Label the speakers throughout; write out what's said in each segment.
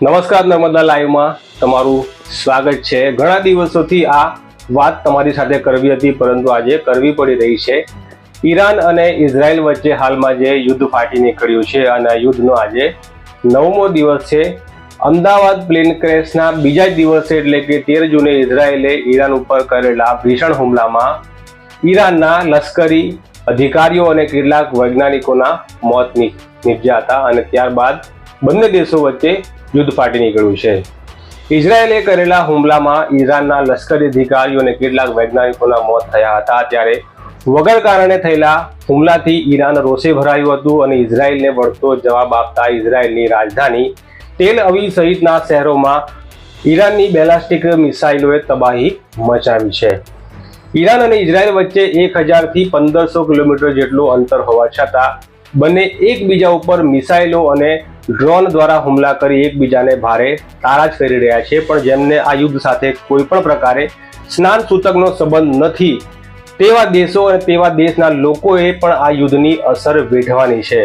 Speaker 1: નમસ્કાર નર્મદા લાઈવમાં તમારું સ્વાગત છે. ઘણા દિવસોથી આ વાત તમારી સાથે કરવી હતી, પરંતુ આજે કરવી પડી રહી છે. ઈરાન અને ઇઝરાયલ વચ્ચે હાલમાં જે યુદ્ધ ફાટી નીકળ્યું છે અને યુદ્ધનો આજે નવમો દિવસ છે. અમદાવાદ પ્લેન ક્રેશના બીજા દિવસે એટલે કે તેર જૂને ઇઝરાયેલે ઈરાન ઉપર કરેલા ભીષણ હુમલામાં ઈરાનના લશ્કરી અધિકારીઓ અને કેટલાક વૈજ્ઞાનિકોના મોત નીપજ્યા હતા અને ત્યારબાદ બંને દેશો વચ્ચે યુદ્ધ ફાટી નીકળ્યું છે. ઇઝરાયેલે કરેલા હુમલામાં ઈરાનના લશ્કરી અધિકારીઓ અને કેટલાક વૈજ્ઞાનિકોના મોત થયા હતા. ત્યારે વગર કારણે થયેલા હુમલાથી ઈરાન રોષે ભરાયું હતું અને ઇઝરાયેલને વળતો જવાબ આપતા ઇઝરાયેલની રાજધાની તેલ અવી સહિતના શહેરોમાં ઈરાનની બેલાસ્ટિક મિસાઇલોએ તબાહી મચાવી છે. ઈરાન અને ઇઝરાયલ વચ્ચે એક હજારથી પંદરસો કિલોમીટર જેટલું અંતર હોવા છતાં બંને એકબીજા ઉપર મિસાઇલો અને ડ્રોન દ્વારા હુમલા કરી એકબીજાને ભારે તારાજ કરી રહ્યા છે, પણ જેમને આ યુદ્ધ સાથે કોઈ પણ પ્રકારે સ્નાન સૂતકનો સંબંધ નથી. તેવા દેશો અને તેવા દેશના લોકોએ પણ આ યુદ્ધની અસર વેઠવાની છે.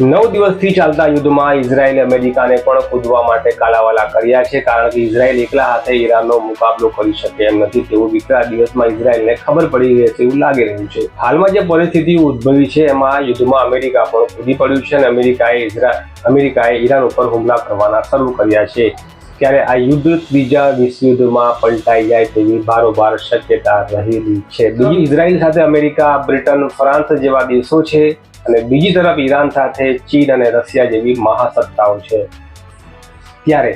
Speaker 1: નવ દિવસથી ચાલતા યુદ્ધમાં ઇઝરાયેલે અમેરિકાને પણ કૂદવા માટે કાલાવાલા કર્યા છે, કારણ કે ઇઝરાયેલ એકલા હાથે ઈરાનનો મુકાબલો કરી શકે એમ નથી. તેવું બીજા દિવસમાં ઇઝરાયેલને ખબર પડી રહી છે એવું લાગી રહ્યું છે. હાલમાં જે પરિસ્થિતિ ઉદ્ભવી છે, એમાં યુદ્ધમાં અમેરિકા પણ કૂદી પડ્યું છે અને અમેરિકાએ ઇઝરા, અમેરિકાએ ઈરાન ઉપર હુમલા કરવાના શરૂ કર્યા છે. ત્યારે આ યુદ્ધ બીજા વિશ્વયુદ્ધમાં પલટાઈ જાય તેવી બારોબાર શક્યતા રહેલી છે. બીજી ઇઝરાયલ સાથે અમેરિકા, બ્રિટન ફ્રાન્સ જેવા દેશો છે અને બીજી તરફ ઈરાન સાથે ચીન અને રશિયા જેવી મહાસત્તાઓ છે. ત્યારે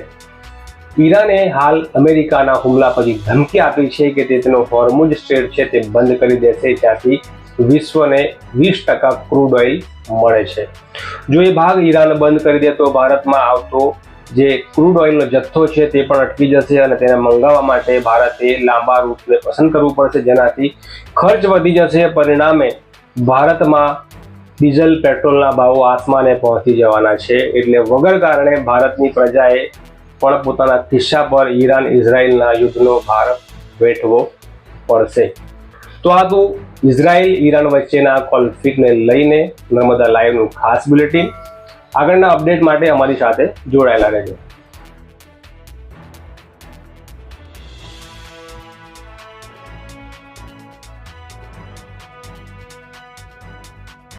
Speaker 1: ઈરાને હાલ અમેરિકાના હુમલા પછી ધમકી આપી છે કે તે તેનો હોર્મુઝ સ્ટેટ છે તે બંધ કરી દેશે, ત્યાંથી વિશ્વને વીસ ટકા ક્રૂડ ઓઇલ મળે છે. જો એ ભાગ ઈરાન બંધ કરી દે તો ભારતમાં આવતો જે ક્રૂડ ઓઇલનો જથ્થો છે તે પણ અટકી જશે અને તેને મંગાવવા માટે ભારતે લાંબા રૂટને પસંદ કરવું પડશે. જેનાથી ખર્ચ વધી જશે. પરિણામે ભારતમાં ડીઝલ પેટ્રોલના ભાવો આસમાને પહોંચી જવાના છે. એટલે વગર કારણે ભારતની પ્રજાએ પણ પોતાના ખિસ્સા પર ઈરાન, ઇઝરાયલના યુદ્ધનો ભાર વેઠવો પડશે. તો આ તો ઇઝરાયલ ઈરાન વચ્ચેના કોન્ફ્લિક્ટને લઈને નર્મદા લાઈવનું ખાસ બુલેટિન આગળના અપડેટ માટે અમારી સાથે જોડાયેલા રહેજો.